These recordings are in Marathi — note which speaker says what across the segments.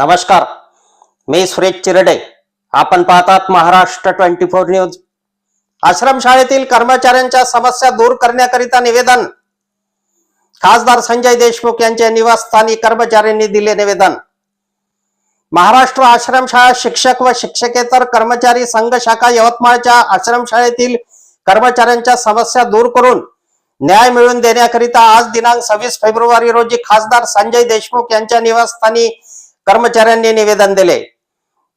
Speaker 1: नमस्कार. मी सुरेश चिरडे. आपण पाहतात महाराष्ट्र ट्वेंटी फोर न्यूज. आश्रमशाळेतील कर्मचाऱ्यांच्या समस्या दूर करण्याकरिता निवेदन. खासदार संजय देशमुख यांच्या निवासस्थानी कर्मचाऱ्यांनी दिले निवेदन. महाराष्ट्र आश्रमशाळा शिक्षक व शिक्षकेतर कर्मचारी संघ शाखा यवतमाळच्या आश्रमशाळेतील कर्मचाऱ्यांच्या समस्या दूर करून न्याय मिळवून देण्याकरिता आज दिनांक सव्वीस फेब्रुवारी रोजी खासदार संजय देशमुख यांच्या निवासस्थानी कर्मचाऱ्यांनी निवेदन दिले.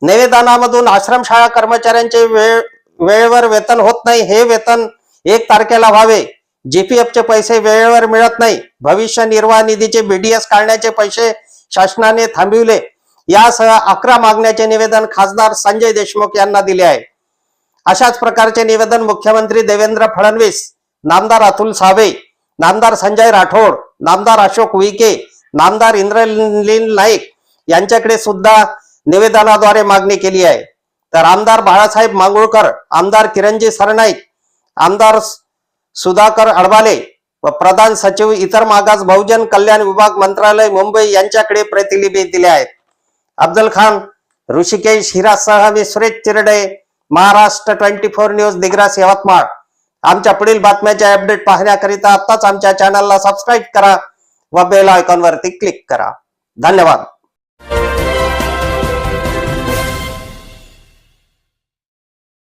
Speaker 1: निवेदनामधून आश्रमशाळा कर्मचाऱ्यांचे वेळ वेळेवर वेतन होत नाही हे वेतन एक तारखेला व्हावे. जीपीएफचे चे पैसे वेळेवर मिळत नाही. भविष्य निर्वाह निधीचे बीडीएस काढण्याचे पैसे शासनाने थांबविले. यासह अकरा मागण्याचे निवेदन खासदार संजय देशमुख यांना दिले आहे. अशाच प्रकारचे निवेदन मुख्यमंत्री देवेंद्र फडणवीस नामदार अतुल सावे नामदार संजय राठोड नामदार अशोक विके नामदार इंद्रलीन नाईक यांच्याकडे सुद्धा निवेदनाद्वारे मागणी केली आहे. तर आमदार बाळासाहेब मांगुळकर आमदार किरणजी सरनाईक आमदार सुधाकर अडबाले व प्रधान सचिव इतर मागास बहुजन कल्याण विभाग मंत्रालय मुंबई यांच्याकडे प्रतिलिपी दिले आहेत. अफजल खान ऋषिकेश हिरासह मी Suresh Chirade Maharashtra twenty four news Digras Yavatmal. आमच्या पुढील बातम्याचे अपडेट पाहण्याकरिता आत्ताच आमच्या चॅनलला सबस्क्राईब करा व बेल आयकॉनवरती क्लिक करा. धन्यवाद.